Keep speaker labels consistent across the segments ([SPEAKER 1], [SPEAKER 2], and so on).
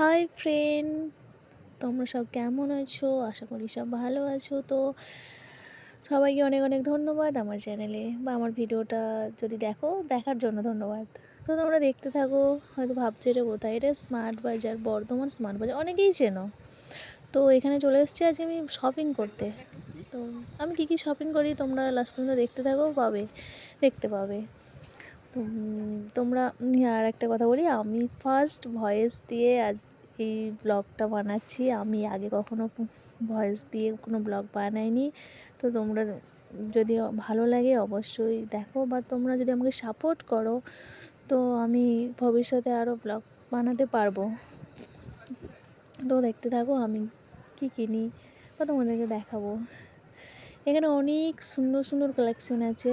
[SPEAKER 1] Hi friend তোমরা সব কেমন আছো? আশা করি সব ভালো আছো। তো সবাইকে অনেক অনেক ধন্যবাদ আমার চ্যানেলে বা আমার ভিডিওটা যদি দেখো, দেখার জন্য ধন্যবাদ। তো তোমরা দেখতে থাকো, হয়তো ভাবছ এটা কোথায়? এটা স্মার্ট বাজার, বর্ধমান স্মার্ট বাজার। অনেকেই চেনো। তো এখানে চলে এসেছি আজকে আমি শপিং করতে। তো আমি কী কী শপিং করি তোমরা লাস্ট পর্যন্ত দেখতে থাকো, পাবে, দেখতে পাবে। তোমরা আর একটা কথা বলি। আমি ফার্স্ট ভয়েস দিয়ে আজ এই ব্লগটা বানাচ্ছি। আমি আগে কখনো ভয়েস দিয়ে কোনো ব্লগ বানাইনি। তো তোমরা যদি ভালো লাগে অবশ্যই দেখো। বা তোমরা যদি আমাকে সাপোর্ট করো, তো আমি ভবিষ্যতে আরও ব্লগ বানাতে পারব। তো দেখতে থাকো, আমি কি কিনি বা তোমাদেরকে দেখাবো। এখানে অনেক সুন্দর সুন্দর কালেকশন আছে।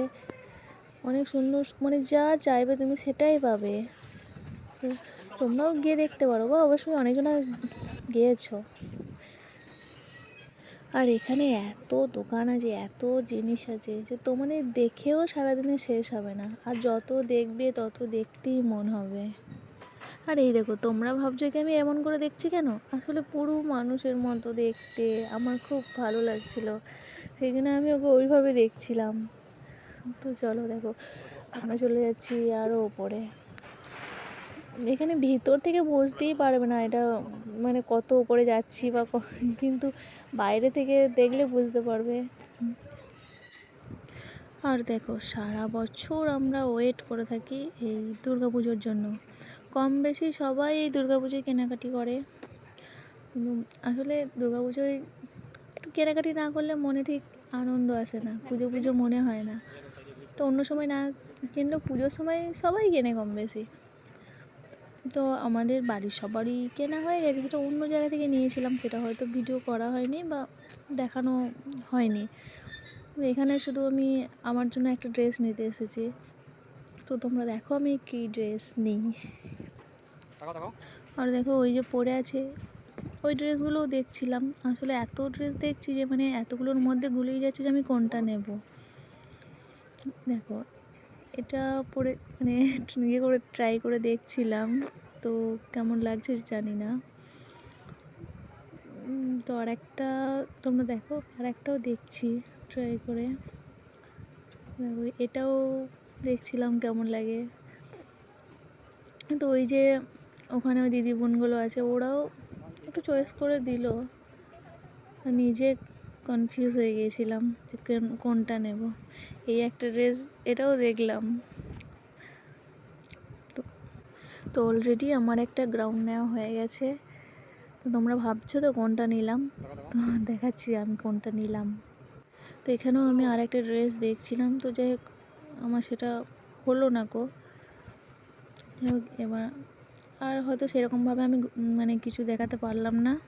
[SPEAKER 1] অনেক সুন্দর মানে যা চাইবে তুমি সেটাই পাবে। তোমরাও গিয়ে দেখতে পারো বা অবশ্যই অনেকজনা গিয়েছো। আর এখানে এত দোকান আছে, এত জিনিস আছে যে তোমাদের দেখেও সারাদিনে শেষ হবে না। আর যত দেখবে, তত দেখতেই মন হবে। আর এই দেখো, তোমরা ভাবছ কি আমি এমন করে দেখছি কেন? আসলে পুরো মানুষের মতো দেখতে আমার খুব ভালো লাগছিল। সেই জন্য আমি ওকে ওইভাবে দেখছিলাম। তো চলো দেখো, আমরা চলে যাচ্ছি আরও ওপরে। এখানে ভিতর থেকে বুঝতেই পারবে না এটা মানে কত ওপরে যাচ্ছি বা কিন্তু বাইরে থেকে দেখলে বুঝতে পারবে। আর দেখো, সারা বছর আমরা ওয়েট করে থাকি এই পুজোর জন্য। কম বেশি সবাই এই পুজোয় কেনাকাটি করে। কিন্তু আসলে পুজোয় একটু কেনাকাটি না করলে মনে ঠিক আনন্দ আসে না, পুজো পুজো মনে হয় না। তো অন্য সময় না কিনলেও পুজোর সময় সবাই কেনে কম বেশি। তো আমাদের বাড়ির সবারই কেনা হয়ে গেছে। যেটা অন্য জায়গা থেকে নিয়েছিলাম সেটা হয়তো ভিডিও করা হয়নি বা দেখানো হয়নি। এখানে শুধু আমি আমার জন্য একটা ড্রেস নিতে এসেছি। তো তোমরা দেখো আমি কী ড্রেস নিই। আর দেখো ওই যে পরে আছে ওই ড্রেসগুলোও দেখছিলাম। আসলে এত ড্রেস দেখছি যে মানে এতগুলোর মধ্যে গুলিয়ে যাচ্ছে যে আমি কোনটা নেব। দেখো এটা পরে মানে ইয়ে করে ট্রাই করে দেখছিলাম। তো কেমন লাগছে জানি না। তো আর একটা তোমরা দেখো আর একটাও দেখছি ট্রাই করে। এটাও দেখছিলাম কেমন লাগে। তো ওই যে ওখানে ওই দিদি বোনগুলো আছে, ওরাও একটু চয়েস করে দিল। নিজে কনফিউজ হয়ে গিয়েছিলাম যে কেন- কোনটা নেব। এই একটা ড্রেস এটাও দেখলাম। তো তো অলরেডি আমার একটা গ্রাউন্ড নেওয়া হয়ে গেছে। তো তোমরা ভাবছ তো কোনটা নিলাম? তো দেখাচ্ছি আমি কোনটা নিলাম। তো এখানেও আমি আর একটা ড্রেস দেখছিলাম। তো যাই হোক, আমার সেটা হলো না কো যাই হোক, এবার আর হয়তো সেরকমভাবে আমি মানে কিছু দেখাতে পারলাম না।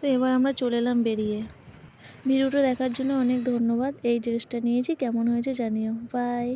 [SPEAKER 1] তো এবার আমরা চলে এলাম বেরিয়ে। ভিডিওটা দেখার জন্য অনেক ধন্যবাদ। এই ড্রেসটা নিয়েছি কেমন হয়েছে জানিও। বাই।